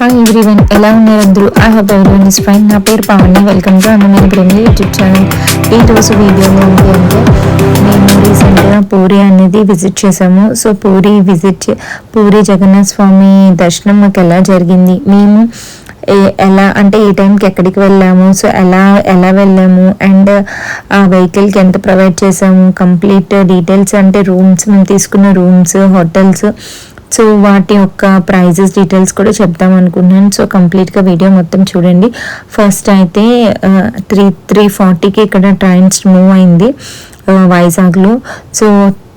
Hi everyone ఎలా ఉన్నారు అందరూ I hope everyone is fine నా పేరు పావని. వెల్కమ్ టు నేను దగ్గర యూట్యూబ్ ఛానల్ ఈ రోజు వీడియోలో ఏంటి అంటే మేము రీసెంట్గా పూరి అనేది విజిట్ చేసాము. సో పూరి విజిట్ చే- పూరి జగన్నాథ స్వామి దర్శనం మాకు ఎలా జరిగింది? మేము ఏ- ఎలా అంటే ఏ టైంకి ఎక్కడికి వెళ్ళాము? సో ఎలా ఎలా వెళ్ళాము? అండ్ ఆ వెహికల్కి ఎంత ప్రొవైడ్ చేసాము? కంప్లీట్ డీటెయిల్స్ అంటే రూమ్స్ మేము తీసుకున్న రూమ్స్ హోటల్స్ సో వాటి యొక్క ప్రైజెస్ డీటెయిల్స్ కూడా చెప్దాం అనుకున్నాను. సో కంప్లీట్గా వీడియో మొత్తం చూడండి. ఫస్ట్ అయితే త్రీ త్రీ ఫార్టీకి ఇక్కడ ట్రైన్స్ మూవ్ అయింది వైజాగ్లో. సో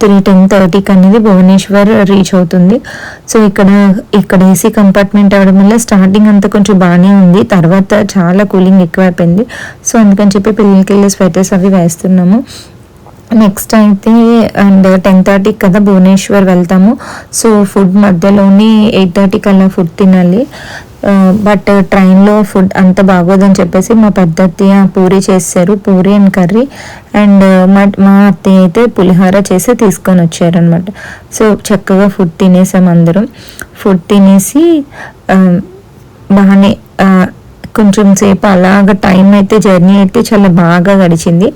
త్రీ టెన్ థర్టీకి అనేది భువనేశ్వర్ రీచ్ అవుతుంది. సో ఇక్కడ ఇక్కడ ఏసీ కంపార్ట్మెంట్ అవడం వల్ల స్టార్టింగ్ అంతా కొంచెం బాగానే ఉంది. తర్వాత చాలా కూలింగ్ ఎక్కువైపోయింది. సో అందుకని చెప్పి పిల్లలకి వెళ్ళి స్వెటర్స్ అవి వేస్తున్నాము. నెక్స్ట్ అయితే అండ్ టెన్ థర్టీకి కదా భువనేశ్వర్ వెళ్తాము. సో ఫుడ్ మధ్యలోనే ఎయిట్ థర్టీకి అలా ఫుడ్ తినాలి. బట్ ట్రైన్లో ఫుడ్ అంత బాగోదని చెప్పేసి మా పెద్ద అత్తయ్య పూరి చేశారు పూరి అండ్ కర్రీ. అండ్ మా మా అత్తయ్య అయితే పులిహోర చేసి తీసుకొని వచ్చారనమాట సో చక్కగా ఫుడ్ తినేసాం అందరం. ఫుడ్ తినేసి బాగానే కొంచెం సేపు అలాగ టైం అయితే జర్నీ అయితే చాలా బాగా గడిచింది.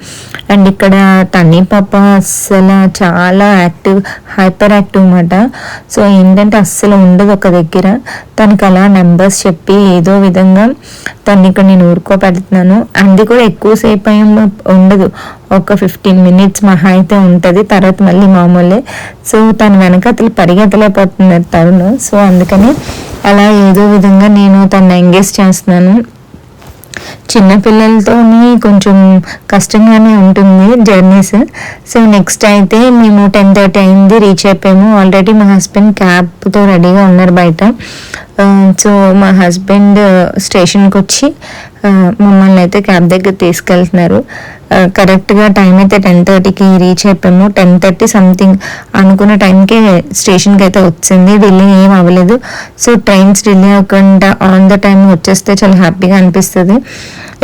అండ్ ఇక్కడ తన్ని పాప అస్సలు చాలా యాక్టివ్ హైపర్ యాక్టివ్ అన్నమాట. సో ఏంటంటే అస్సలు ఉండదు ఒక దగ్గర. తనకి అలా నెంబర్స్ చెప్పి ఏదో విధంగా తను ఇక్కడ నేను ఊరుకోబెడుతున్నాను. అది కూడా ఎక్కువసేపు ఏం ఉండదు. ఒక ఫిఫ్టీన్ మినిట్స్ మహా అయితే ఉంటుంది తర్వాత మళ్ళీ మామూలే. సో తన వెనక అతను పరిగెత్తలేకపోతున్నారు తరుణ్. సో అందుకని అలా ఏదో విధంగా నేను తను ఎంగేజ్ చేస్తున్నాను. చిన్నపిల్లలతోని కొంచెం కష్టంగానే ఉంటుంది జర్నీస్ సో నెక్స్ట్ అయితే మేము టెన్ థర్టీ అయింది రీచ్ అయిపోయాము. ఆల్రెడీ మా హస్బెండ్ క్యాబ్తో రెడీగా ఉన్నారు బయట. సో మా హస్బెండ్ స్టేషన్కి వచ్చి మమ్మల్ని అయితే క్యాబ్ దగ్గర తీసుకెళ్తున్నారు. కరెక్ట్గా టైం అయితే టెన్ థర్టీకి రీచ్ అయిపోయాము. టెన్ థర్టీ సంథింగ్ అనుకున్న టైంకే స్టేషన్కి అయితే వచ్చింది. డిలే ఏం అవ్వలేదు. సో ట్రైన్స్ డిలే అవ్వకుండా ఆన్ ద టైం వచ్చేస్తే చాలా హ్యాపీగా అనిపిస్తుంది.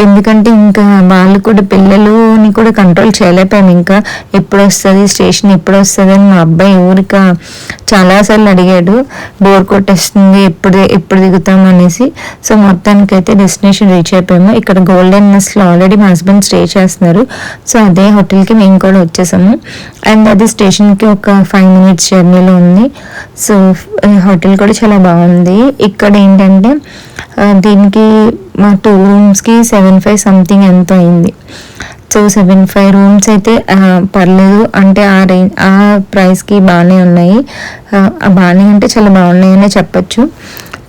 ఎందుకంటే ఇంకా వాళ్ళు కూడా పిల్లలని కూడా కంట్రోల్ చేయలేకపోయాము. ఇంకా ఎప్పుడు వస్తుంది స్టేషన్ ఎప్పుడు వస్తుంది అని మా అబ్బాయి ఊరిక చాలాసార్లు అడిగాడు. బోర్ కొట్టేస్తుంది ఎప్పుడు ఎప్పుడు దిగుతాం అనేసి. సో మొత్తానికి అయితే డెస్టినేషన్ రీచ్ అయిపోయాము. ఇక్కడ గోల్డెన్ నెస్ట్లో ఆల్రెడీ మా హస్బెండ్ స్టే చేస్తున్నారు. సో అదే హోటల్కి మేము కూడా వచ్చేసాము. అండ్ అది స్టేషన్కి ఒక ఫైవ్ మినిట్స్ జర్నీలో ఉంది. సో హోటల్ కూడా చాలా బాగుంది. ఇక్కడ ఏంటంటే దీనికి మా టూ రూమ్స్కి సెవెన్ ఫైవ్ సంథింగ్ ఎంత అయింది. సో సెవెన్ ఫైవ్ రూమ్స్ అయితే పర్లేదు. అంటే ఆ రేంజ్ ఆ ప్రైస్కి బాగానే ఉన్నాయి. బాగానే అంటే చాలా బాగున్నాయనే చెప్పచ్చు.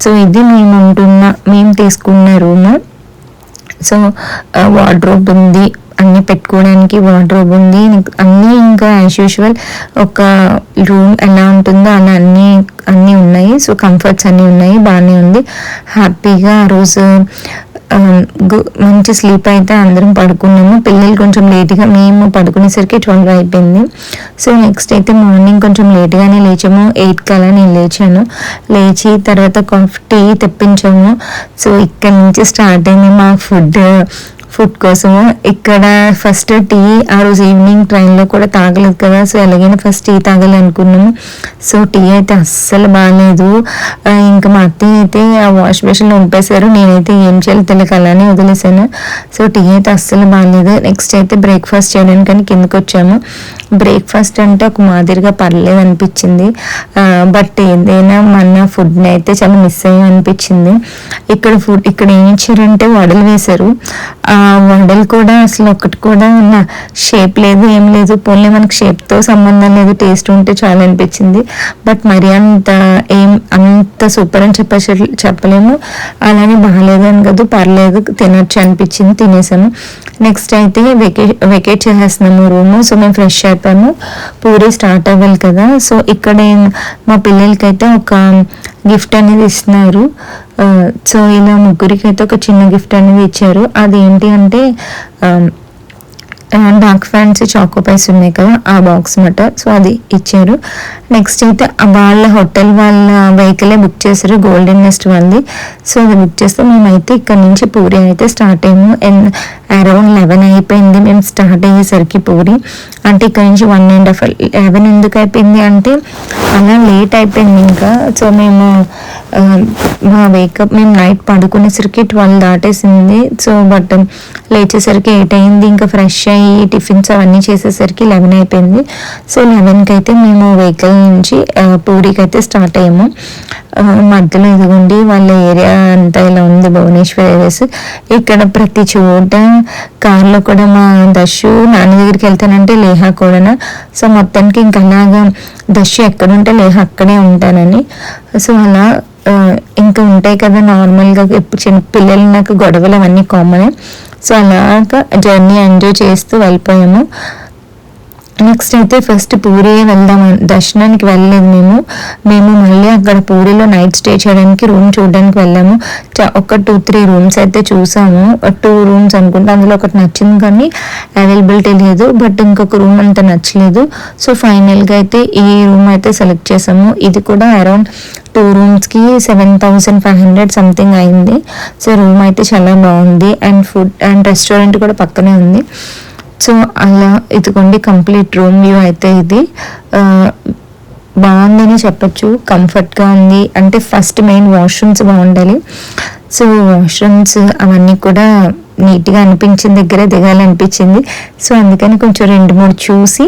సో ఇది మేము ఉంటున్న మేము తీసుకున్న రూమ్. సో వార్డ్రోబ్ ఉంది అన్ని పెట్టుకోవడానికి వార్డ్రోబ్ ఉంది. అన్నీ ఇంకా యాజ్ యూజువల్ ఒక రూమ్ ఎలా ఉంటుందో అలా అన్నీ అన్నీ ఉన్నాయి. సో కంఫర్ట్స్ అన్నీ ఉన్నాయి బాగానే ఉంది. హ్యాపీగా ఆ రోజు మంచి స్లీప్ అయితే అందరం పడుకున్నాము. పిల్లలు కొంచెం లేట్గా మేము పడుకునేసరికి ట్వెల్వ్ అయిపోయింది. సో నెక్స్ట్ అయితే మార్నింగ్ కొంచెం లేట్గానే లేచాము. ఎయిట్కి అలా నేను లేచాను. లేచి తర్వాత కాఫీ టీ తెప్పించాము. సో ఇక్కడ నుంచి స్టార్ట్ అయింది మా ఫుడ్ ఫుడ్ కోసము. ఇక్కడ ఫస్ట్ టీ ఆ రోజు ఈవినింగ్ ట్రైన్లో కూడా తాగలేదు కదా సో ఎలాగైనా ఫస్ట్ టీ తాగాలి అనుకున్నాము సో టీ అయితే అస్సలు బాగాలేదు. ఇంకా మా అత్తయ్య అయితే ఆ వాష్ బేషన్లో ఉంపేశారు. నేనైతే ఏం చేయాలి తెలియక అలానే వదిలేసాను సో టీ అయితే అస్సలు బాగాలేదు. నెక్స్ట్ అయితే బ్రేక్ఫాస్ట్ చేయడానికి కిందకి వచ్చాము. బ్రేక్ఫాస్ట్ అంటే ఒక మాదిరిగా పర్లేదు అనిపించింది. బట్ ఏదైనా మన ఫుడ్ని అయితే చాలా మిస్ అయ్యా అనిపించింది ఇక్కడ ఫుడ్ ఇక్కడ ఏం ఇచ్చారంటే వడలు వేశారు. ఆ వడలు కూడా అసలు ఒకటి కూడా ఉన్న షేప్ లేదు ఏం లేదు. పోన్లే మనకి షేప్తో సంబంధం లేదు టేస్ట్ ఉంటే చాలా అనిపించింది. బట్ మరి అంత ఏం అంత సూపర్ అని చెప్ప చెప్పలేము. అలానే బాగాలేదు అని కాదు పర్లేదు తినొచ్చు అనిపించింది తినేసాము. నెక్స్ట్ అయితే వెకే వెకేట్ చేసేస్తున్నాము రూము. సో మేము ఫ్రెష్ అయిపోయాము. పూరి స్టార్ట్ అవ్వాలి కదా. సో ఇక్కడ మా పిల్లలకైతే ఒక గిఫ్ట్ అనేది ఇస్తున్నారు. సో ఇలా ముగ్గురికి అయితే ఒక చిన్న గిఫ్ట్ అనేది ఇచ్చారు. అది ఏంటి అంటే డార్క్ ఫ్యాన్సీ చాకోపైస్ ఉన్నాయి కదా ఆ బాక్స్ మాట. సో అది ఇచ్చారు. నెక్స్ట్ అయితే వాళ్ళ హోటల్ వాళ్ళ వెహికలే బుక్ చేశారు గోల్డెన్ నెస్ట్ వాళ్ళది. సో అది బుక్ చేస్తే మేమైతే ఇక్కడ నుంచి పూరి అయితే స్టార్ట్ అయ్యాము. అరౌండ్ లెవెన్ అయిపోయింది. మేము స్టార్ట్ అయ్యేసరికి పూరి. అంటే ఇక్కడ నుంచి వన్ అండ్ హాఫ్ లెవెన్ ఎందుకు అయిపోయింది అంటే అలా లేట్ అయిపోయింది ఇంకా. సో మేము మా వేకప్ మేము నైట్ పడుకునేసరికి ట్వెల్వ్ దాటేసింది. సో బట్ లేచేసరికి ఎయిట్ అయింది. ఇంకా ఫ్రెష్ అయ్యి టిఫిన్స్ అవన్నీ చేసేసరికి లెవెన్ అయిపోయింది. సో లెవెన్కి అయితే మేము వెహికల్ నుంచి పూరికి అయితే స్టార్ట్ అయ్యాము. మధ్యలో ఇదిగోండి వాళ్ళ ఏరియా అంతా ఇలా ఉంది భువనేశ్వర్ ఏరియాస్ ఇక్కడ ప్రతి చోట కార్లో కూడా మా దశు నాన్న దగ్గరికి వెళ్తానంటే లేహా కూడా సో మొత్తానికి ఇంకా అలాగా దశు ఎక్కడుంటే లేహా అక్కడే ఉంటానని. సో అలా ఇంకా ఉంటాయి కదా నార్మల్గా ఇప్పుడు చిన్న పిల్లలు నాకు గొడవలు అవన్నీ కామనే సో అలాగా జర్నీ ఎంజాయ్ చేస్తూ వెళ్ళిపోయాము. నెక్స్ట్ అయితే ఫస్ట్ పూరి వెళ్దాం దర్శనానికి వెళ్ళలేదు మేము. మేము మళ్ళీ అక్కడ పూరిలో నైట్ స్టే చేయడానికి రూమ్ చూడడానికి వెళ్ళాము. ఒక టూ త్రీ రూమ్స్ అయితే చూసాము. టూ రూమ్స్ అనుకుంటే అందులో ఒకటి నచ్చింది కానీ అవైలబిలిటీ లేదు. బట్ ఇంకొక రూమ్ అంత నచ్చలేదు. సో ఫైనల్గా అయితే ఈ రూమ్ అయితే సెలెక్ట్ చేసాము. ఇది కూడా around two రూమ్స్కి seven thousand five hundred something అయింది. సో రూమ్ అయితే చాలా బాగుంది. అండ్ ఫుడ్ అండ్ రెస్టారెంట్ కూడా పక్కనే ఉంది. సో అలా ఇదిగోండి కంప్లీట్ రూమ్ వ్యూ అయితే ఇది. బాగుందని చెప్పచ్చు కంఫర్ట్గా ఉంది. అంటే ఫస్ట్ మెయిన్ వాష్రూమ్స్ బాగుండాలి. సో వాష్రూమ్స్ అవన్నీ కూడా నీట్గా అనిపించిన దగ్గరే దిగాలనిపించింది. సో అందుకని కొంచెం రెండు మూడు చూసి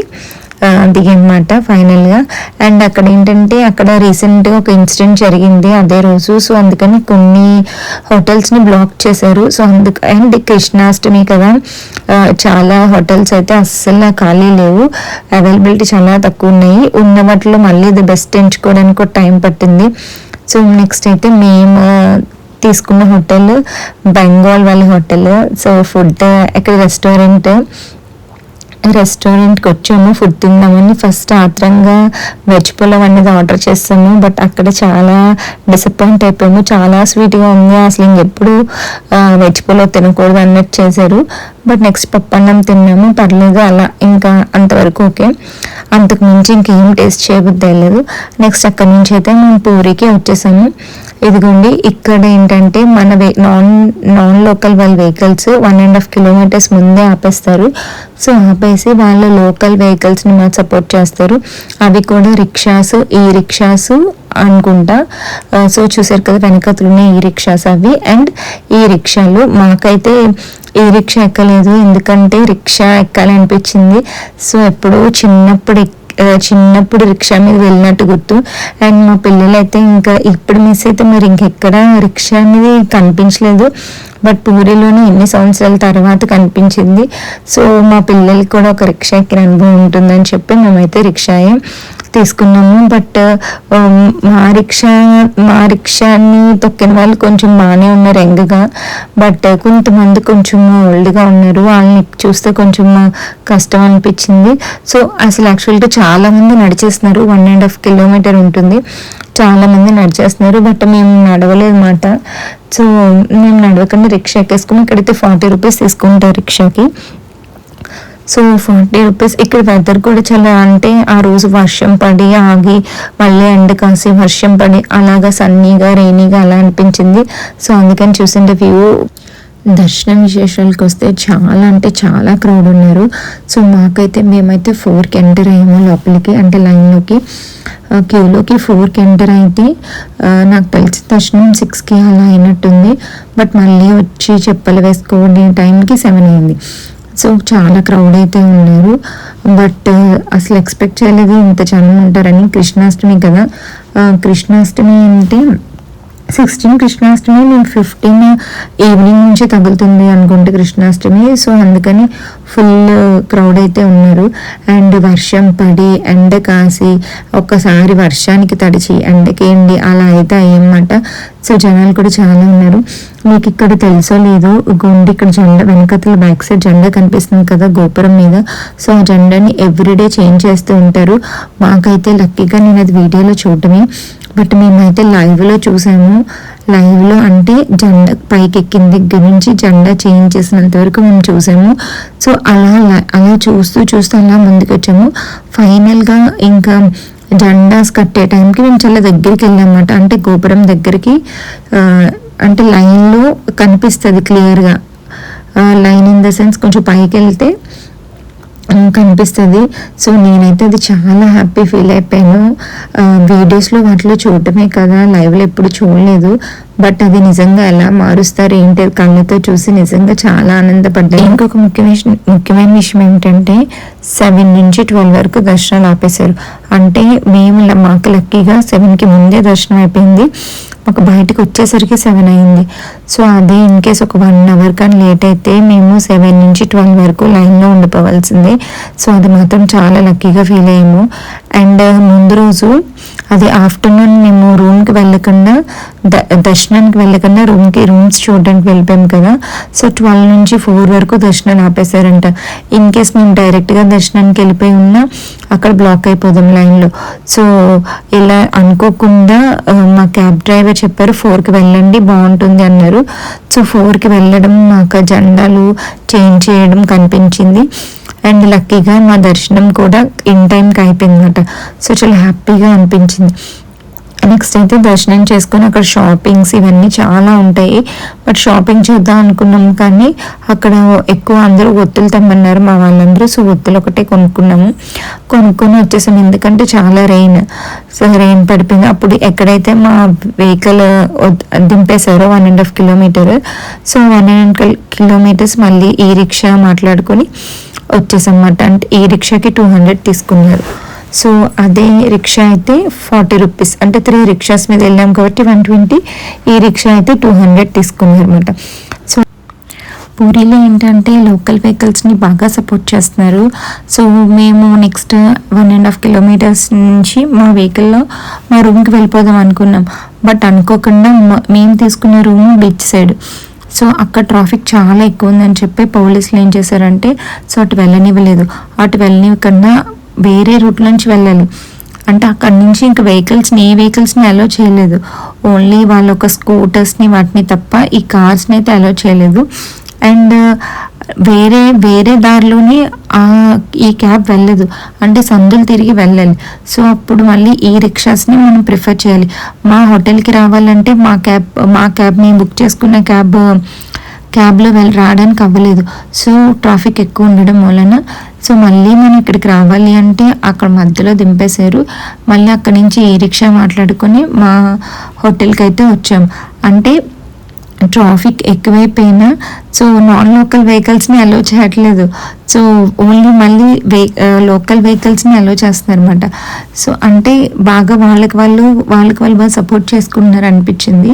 దిగనమాట ఫైనల్గా. అండ్ అక్కడ ఏంటంటే అక్కడ రీసెంట్గా ఒక ఇన్సిడెంట్ జరిగింది అదే రోజు. సో అందుకని కొన్ని హోటల్స్ని బ్లాక్ చేశారు. సో అందుకు అండ్ కృష్ణాష్టమి కదా చాలా హోటల్స్ అయితే అస్సలు ఖాళీ లేవు. అవైలబిలిటీ చాలా తక్కువ ఉన్నాయి. ఉన్న వాటిలో మళ్ళీ ఇది బెస్ట్ ఎంచుకోవడానికి టైం పట్టింది. సో నెక్స్ట్ అయితే మేము తీసుకున్న హోటల్ బెంగాల్ వాళ్ళ హోటల్. సో ఫుడ్ ఇక్కడ రెస్టారెంట్ రెస్టారెంట్కి వచ్చాము ఫుడ్ తిందామని ఫస్ట్ ఆత్రంగా వెజ్ పులావ్ అనేది ఆర్డర్ చేస్తాము బట్ అక్కడ చాలా డిసప్పాయింట్ అయిపోయాము. చాలా స్వీట్గా ఉంది. అసలు ఇంకెప్పుడు వెజ్ పులావ్ తినకూడదు అన్నట్టు చేశారు. బట్ నెక్స్ట్ పప్పన్నం తిన్నాము. పర్లేదు అలా ఇంకా అంతవరకు ఓకే. అంతకు మించి ఇంకేం టేస్ట్ చేయబుద్ధి లేదు నెక్స్ట్ అక్కడ నుంచి అయితే మేము పూరికి వచ్చేసాము. ఇదిగోండి ఇక్కడ ఏంటంటే మన వే నాన్ నాన్ లోకల్ వాళ్ళ vehicles one and half kilometres ముందే ఆపేస్తారు. సో ఆపేసి వాళ్ళ లోకల్ వెహికల్స్ని మాకు సపోర్ట్ చేస్తారు. అవి కూడా రిక్షాస్ ఈ రిక్షాస్ అనుకుంటా సో చూసారు కదా వెనకతులునే ఈ రిక్షాస్ అవి. అండ్ ఈ రిక్షాలు మాకైతే ఈ రిక్షా ఎక్కలేదు. ఎందుకంటే రిక్షా ఎక్కాలనిపించింది. సో ఎప్పుడూ చిన్నప్పుడు చిన్నప్పుడు రిక్షా మీద వెళ్ళినట్టు గుర్తు. అండ్ మా పిల్లలు అయితే ఇంకా ఇప్పుడు మిస్ అయితే మరి ఇంకెక్కడ రిక్షా అనేది కనిపించలేదు. బట్ పూరిలోనే ఎన్ని సంవత్సరాల తర్వాత కనిపించింది. సో మా పిల్లలకి కూడా ఒక రిక్షా ఎక్కిన అనుభవం ఉంటుందని చెప్పి మేమైతే రిక్షాయే. తీసుకున్నాము. బట్ um, మా రిక్షా మా రిక్షాని తొక్కిన వాళ్ళు కొంచెం బాగానే ఉన్నారు యంగ్గా. బట్ కొంతమంది కొంచెం ఓల్డ్గా ఉన్నారు. వాళ్ళని చూస్తే కొంచెం కష్టం అనిపించింది. సో అసలు యాక్చువల్గా చాలామంది నడిచేస్తున్నారు. వన్ అండ్ హాఫ్ కిలోమీటర్ ఉంటుంది. చాలామంది నడిచేస్తున్నారు. బట్ మేము నడవలేదు మాట సో మేము నడవకుండా రిక్షా ఎక్కేసుకుని ఇక్కడైతే ఫార్టీ రూపీస్ తీసుకుంటారు రిక్షాకి. సో ఫార్టీ రూపీస్ ఇక్కడ వెదర్ కూడా చాలా అంటే ఆ రోజు వర్షం పడి ఆగి మళ్ళీ ఎండ కాసి వర్షం పడి అలాగా సన్నీగా రెయినీగా అలా అనిపించింది. సో అందుకని చూసింటే వ్యూ. దర్శనం విశేషాలకు వస్తే చాలా అంటే చాలా క్రౌడ్ ఉన్నారు. సో మాకైతే మేమైతే ఫోర్కి ఎంటర్ అయ్యాము లోపలికి అంటే లైన్లోకి క్యూలోకి ఫోర్కి ఎంటర్ అయితే నాకు తెలిసి దర్శనం సిక్స్కి అలా అయినట్టుంది. బట్ మళ్ళీ వచ్చి చెప్పలు వేసుకోండి టైంకి సెవెన్ అయింది. సో చాలా క్రౌడ్ అయితే ఉన్నారు. బట్ uh, అసలు ఎక్స్పెక్ట్ చేయలేదు ఇంత జనం ఉంటారని కృష్ణాష్టమి కదా. కృష్ణాష్టమి అంటే సిక్స్టీన్ కృష్ణాష్టమి మేము ఫిఫ్టీన్ ఈవినింగ్ నుంచి తగులుతుంది అనుకుంటే కృష్ణాష్టమి. సో అందుకని ఫుల్ క్రౌడ్ uh, అయితే ఉన్నారు. అండ్ వర్షం పడి ఎండ కాసి ఒక్కసారి వర్షానికి తడిచి ఎండకేండి అలా అయితే అయ్యమాట సో జనాలు కూడా చాలా ఉన్నారు. మీకు ఇక్కడ తెలుసో లేదో గుండి ఇక్కడ జెండా వెనకతల బ్యాక్ సైడ్ జెండా కనిపిస్తుంది కదా గోపురం మీద. సో ఆ జెండాని ఎవ్రీడే చేంజ్ చేస్తూ ఉంటారు. మాకైతే లక్కీగా నేను అది వీడియోలో చూడటమే. బట్ మేమైతే లైవ్లో చూసాము. లైవ్లో అంటే జెండా పైకి ఎక్కిన దగ్గర నుంచి జెండా చేంజ్ చేసినంత వరకు మేము చూసాము. సో అలా అలా చూస్తూ చూస్తూ అలా ముందుకు వచ్చాము ఫైనల్గా ఇంకా జెండాస్ కట్టే టైంకి మేము చాలా దగ్గరికి వెళ్ళామన్నమాట. అంటే గోపురం దగ్గరికి అంటే లైన్లో కనిపిస్తుంది క్లియర్గా. లైన్ ఇన్ ద సెన్స్ కొంచెం పైకి వెళ్తే కనిపిస్తుంది. సో నేనైతే అది చాలా హ్యాపీ ఫీల్ అయిపోయాను. వీడియోస్లో వాటిలో చూడటమే కదా లైవ్లో ఎప్పుడు చూడలేదు. బట్ అది నిజంగా ఎలా మారుస్తారు ఏంటి కళ్ళతో చూసి నిజంగా చాలా ఆనందపడ్డాయి ఇంకొక ముఖ్యమైన ముఖ్యమైన విషయం ఏంటంటే సెవెన్ నుంచి ట్వెల్వ్ వరకు దర్శనాలు ఆపేశారు. అంటే మేము మాకు లక్కీగా సెవెన్కి ముందే దర్శనం అయిపోయింది. మాకు బయటకు వచ్చేసరికి సెవెన్ అయింది. సో అదే ఇన్ కేస్ ఒక వన్ అవర్ కానీ లేట్ అయితే మేము సెవెన్ నుంచి ట్వెల్వ్ వరకు లైన్లో ఉండిపోవాల్సిందే. సో అది మాత్రం చాలా లక్కీగా ఫీల్ అయ్యాము. అండ్ ముందు రోజు అది ఆఫ్టర్నూన్ మేము రూమ్కి వెళ్ళకుండా ద దర్శనానికి వెళ్ళకుండా రూమ్కి రూమ్స్ చూడడానికి వెళ్ళిపోయాం కదా. సో ట్వెల్వ్ నుంచి ఫోర్ వరకు దర్శనం ఆపేశారంట. ఇన్ కేస్ మేము డైరెక్ట్గా దర్శనానికి వెళ్ళిపోయి ఉన్నా అక్కడ బ్లాక్ అయిపోదాం లైన్లో. సో ఇలా అనుకోకుండా మా క్యాబ్ డ్రైవర్ చెప్పారు ఫోర్కి వెళ్ళండి బాగుంటుంది అన్నారు. సో ఫోర్కి వెళ్ళడం మాకు జెండాలు చేంజ్ చేయడం కనిపించింది. అండ్ లక్కీగా మా దర్శనం కూడా ఇన్ టైంకి అయిపోయింది అనమాట సో చాలా హ్యాపీగా అనిపించింది. నెక్స్ట్ అయితే దర్శనం చేసుకొని అక్కడ షాపింగ్స్ ఇవన్నీ చాలా ఉంటాయి. బట్ షాపింగ్ చేద్దాం అనుకున్నాం కానీ అక్కడ ఎక్కువ అందరూ ఒత్తులు తెమ్మన్నారు మా వాళ్ళందరూ. సో ఒత్తులు ఒకటే కొనుక్కున్నాము. కొనుక్కొని వచ్చేసాం. ఎందుకంటే చాలా రెయిన్ సో రెయిన్ పడిపోయింది. అప్పుడు ఎక్కడైతే మా vehicle దింపేశారో one and half kilometre so one and kilometres మళ్ళీ ఈ రిక్షా మాట్లాడుకొని వచ్చేసన్నమాట అంటే ఈ రిక్షాకి టూ హండ్రెడ్ తీసుకున్నారు. సో అదే రిక్షా అయితే ఫార్టీ రూపీస్ అంటే త్రీ రిక్షాస్ మీద వెళ్ళాం కాబట్టి వన్ ట్వంటీ ఈ రిక్షా అయితే టూ హండ్రెడ్ తీసుకున్నారు అనమాట సో పూరిలో ఏంటంటే లోకల్ వెహికల్స్ని బాగా సపోర్ట్ చేస్తున్నారు. సో మేము next one and half kilometres నుంచి మా వెహికల్లో మా రూమ్కి వెళ్ళిపోదాం అనుకున్నాం. బట్ అనుకోకుండా మేము తీసుకున్న రూమ్ బీచ్ సైడ్ సో అక్కడ ట్రాఫిక్ చాలా ఎక్కువ ఉందని చెప్పి పోలీసులు ఏం చేశారంటే సో అటు వెళ్ళనివ్వలేదు. అటు వెళ్ళనివ్వకుండా వేరే రూట్ నుంచి వెళ్ళాలి. అంటే అక్కడి నుంచి ఇంకా వెహికల్స్ని ఏ వెహికల్స్ని అలో చేయలేదు. ఓన్లీ వాళ్ళ ఒక స్కూటర్స్ని వాటిని తప్ప ఈ కార్స్ని అయితే అలో చేయలేదు. అండ్ వేరే వేరే దారిలోనే ఈ క్యాబ్ వెళ్ళదు. అంటే సందులు తిరిగి వెళ్ళాలి. సో అప్పుడు మళ్ళీ ఈ రిక్షాస్ని మనం ప్రిఫర్ చేయాలి. మా హోటల్కి రావాలంటే మా క్యాబ్ మా క్యాబ్ మేము బుక్ చేసుకున్న క్యాబ్ క్యాబ్లో వెళ్ళి రావడానికి అవ్వలేదు. సో ట్రాఫిక్ ఎక్కువ ఉండడం వలన సో మళ్ళీ మనం ఇక్కడికి రావాలి అంటే అక్కడ మధ్యలో దింపేశారు. మళ్ళీ అక్కడి నుంచి ఈ రిక్షా మాట్లాడుకొని మా హోటల్కి అయితే వచ్చాం. అంటే ట్రాఫిక్ ఎక్కువైపోయినా సో నాన్ లోకల్ వెహికల్స్ని అలో చేయట్లేదు. సో ఓన్లీ మళ్ళీ వెహి లోకల్ వెహికల్స్ని అలో చేస్తున్నారనమాట సో అంటే బాగా వాళ్ళకి వాళ్ళు వాళ్ళకి వాళ్ళు బాగా సపోర్ట్ చేసుకుంటున్నారు అనిపించింది.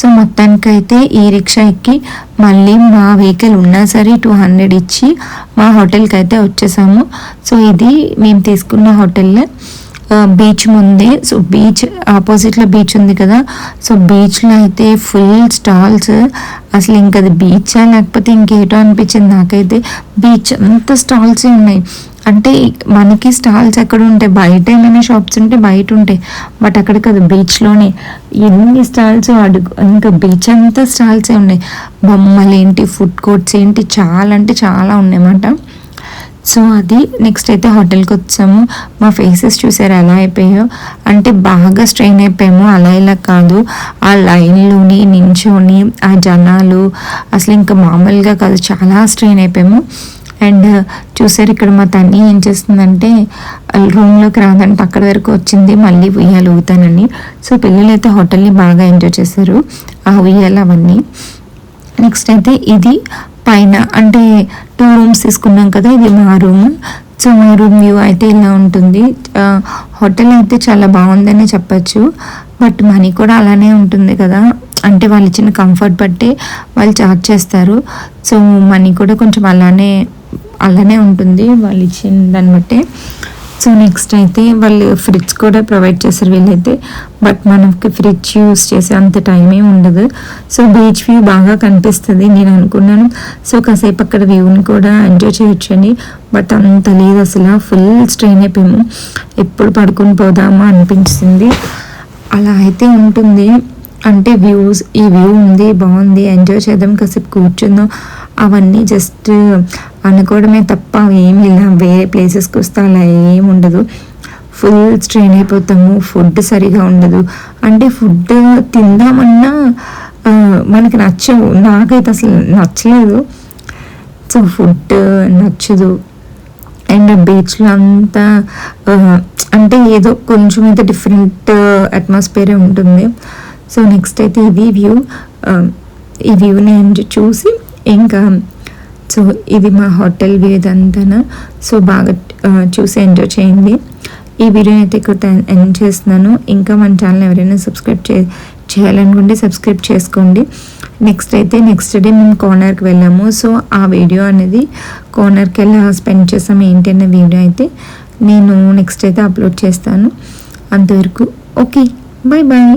సో మొత్తానికైతే ఈ రిక్షా ఎక్కి మళ్ళీ మా వెహికల్ ఉన్నా సరే టూ హండ్రెడ్ ఇచ్చి మా హోటల్కి అయితే వచ్చేసాము. సో ఇది మేము తీసుకున్న హోటల్లో బీచ్ ముందే. సో బీచ్ ఆపోజిట్లో బీచ్ ఉంది కదా. సో బీచ్లో అయితే ఫుల్ స్టాల్స్ అసలు ఇంకా అది బీచా లేకపోతే ఇంకేటో అనిపించింది నాకైతే. బీచ్ అంత స్టాల్స్ ఉన్నాయి. అంటే మనకి స్టాల్స్ ఎక్కడ ఉంటాయి? బయట ఏమైనా షాప్స్ ఉంటే బయట ఉంటాయి. బట్ అక్కడ కదా బీచ్లోనే ఎన్ని స్టాల్స్ అడుగు ఇంకా బీచ్ అంతా స్టాల్సే ఉన్నాయి. బొమ్మలు ఏంటి ఫుడ్ కోర్ట్స్ ఏంటి చాలా అంటే చాలా ఉన్నాయన్నమాట సో అది నెక్స్ట్ అయితే హోటల్కి వచ్చాము. మా ఫేసెస్ చూసారు ఎలా అయిపోయాయో. అంటే బాగా స్ట్రెయిన్ అయిపోయాము. అలా ఇలా కాదు. ఆ లైన్లోని నించోని ఆ జనాలు అసలు ఇంకా మామూలుగా కాదు చాలా స్ట్రెయిన్ అయిపోయాము. అండ్ uh, చూసారు ఇక్కడ మా తన్ని ఏం చేస్తుందంటే రూమ్లోకి రాదంటే అక్కడి వరకు వచ్చింది మళ్ళీ ఉయ్యాలు ఊగుతానని. సో పిల్లలు అయితే హోటల్ని బాగా ఎంజాయ్ చేశారు. ఆ ఉయ్యాలు అవన్నీ. నెక్స్ట్ అయితే ఇది పైన. అంటే టూ రూమ్స్ తీసుకున్నాం కదా ఇది మా రూమ్ సో మా రూమ్ వ్యూ అయితే ఇలా ఉంటుంది. హోటల్ అయితే చాలా బాగుందని చెప్పచ్చు. బట్ మనీ కూడా అలానే ఉంటుంది కదా. అంటే వాళ్ళు ఇచ్చిన కంఫర్ట్ బట్టి వాళ్ళు చార్జ్ చేస్తారు. సో మనీ కూడా కొంచెం అలానే అలానే ఉంటుంది వాళ్ళు ఇచ్చిన దాన్ని బట్టి. సో నెక్స్ట్ అయితే వాళ్ళు ఫ్రిడ్జ్ కూడా ప్రొవైడ్ చేస్తారు వీళ్ళైతే. బట్ మనకి ఫ్రిడ్జ్ యూస్ చేసే అంత టైమే ఉండదు. సో బీచ్ వ్యూ బాగా కనిపిస్తుంది నేను అనుకున్నాను. సో కాసేపు అక్కడ వ్యూని కూడా ఎంజాయ్ చేయొచ్చు అని బట్ అంత లేదు అసలు. ఫుల్ స్ట్రెయిన్ అయిపోయాము. ఎప్పుడు పడుకొని పోదామా అనిపించింది. అలా అయితే ఉంటుంది. అంటే వ్యూస్ ఈ వ్యూ ఉంది బాగుంది ఎంజాయ్ చేద్దాం కాసేపు కూర్చుందాం. అవన్నీ జస్ట్ అనుకోవడమే తప్ప ఏమి ఇలా వేరే ప్లేసెస్కి వస్తే అలా ఏమి ఉండదు. ఫుల్ స్ట్రెయిన్ అయిపోతాము. ఫుడ్ సరిగా ఉండదు. అంటే ఫుడ్ తిందామన్నా మనకి నచ్చవు. నాకైతే అసలు నచ్చలేదు. సో ఫుడ్ నచ్చదు. అండ్ బీచ్లో అంతా అంటే ఏదో కొంచెం అయితే డిఫరెంట్ అట్మాస్ఫియరే ఉంటుంది. సో నెక్స్ట్ అయితే ఇది వ్యూ ఈ వ్యూని చూసి ఇంకా సో ఇది మా హోటల్ వ్యూ ఇదంతా సో బాగా చూసి ఎంజాయ్ చేయండి. ఈ వీడియోని అయితే ఇక్కడ ఎండ్ చేస్తున్నాను. ఇంకా మన ఛానల్ ఎవరైనా సబ్స్క్రైబ్ చే చేయాలనుకుంటే సబ్స్క్రైబ్ చేసుకోండి. నెక్స్ట్ అయితే నెక్స్ట్ డే మేము కార్నర్కి వెళ్ళాము. సో ఆ వీడియో అనేది కార్నర్కి వెళ్ళి స్పెండ్ చేసాము. ఏంటి అన్న వీడియో అయితే నేను నెక్స్ట్ అయితే అప్లోడ్ చేస్తాను. అంతవరకు ఓకే. Bye bye.